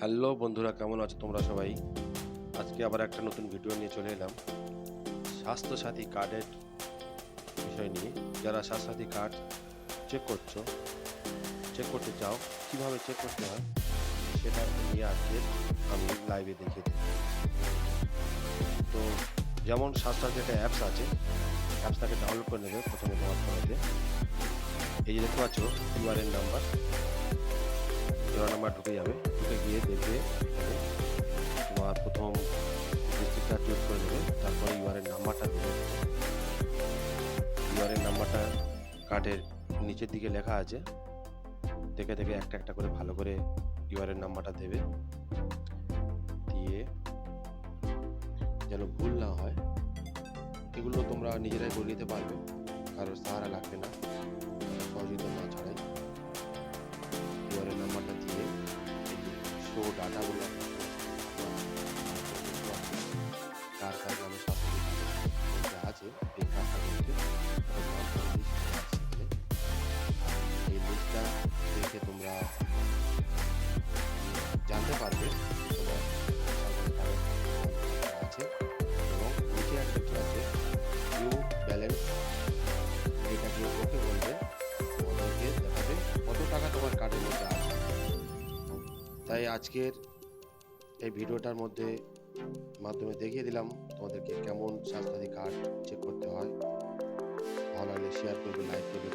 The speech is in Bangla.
হ্যালো বন্ধুরা, কেমন আছো তোমরা সবাই? আজকে আবার একটা নতুন ভিডিও নিয়ে চলে এলাম। স্বাস্থ্যসাথী কার্ডের বিষয় নিয়ে। যারা স্বাস্থ্যসাথী কার্ড চেক করছ চেক করতে চাও, কীভাবে চেক করতে হয়, সেটা নিয়ে আজকে আমি লাইভে দেখিয়ে দিই তো যেমন স্বাস্থ্যসাথী একটা অ্যাপস আছে অ্যাপসটাকে ডাউনলোড করে নেবে, প্রথমে তোমার ফোনেতে এই যে দেখতে পাচ্ছ ইউআরএন নাম্বার জোড়া নাম্বার ঢুকে যাবে। ঢুকে গিয়ে দেখবে তোমার প্রথম ডিস্ট্রিক্টটা চুজ করে দেবে, তারপরে ইউআরএন নাম্বারটা দেবে। ইউআরএন নাম্বারটা কার্ডের নিচের দিকে লেখা আছে। দেখে দেখে একটা একটা করে ভালো করে ইউআরএন নাম্বারটা দেবে। দিয়ে যেন ভুল না হয়, এগুলো তোমরা নিজেরাই করে নিতে পারবে। কারোর সাহারা লাগবে না। সহযোগিতা ডাটাগুলো তাই আজকের এই ভিডিওটার মধ্যে মাধ্যমে দেখিয়ে দিলাম তোমাদেরকে কেমন স্বাস্থ্যসাথী কার্ড চেক করতে হয়। ভালো লাগলে শেয়ার করবে লাইক করবে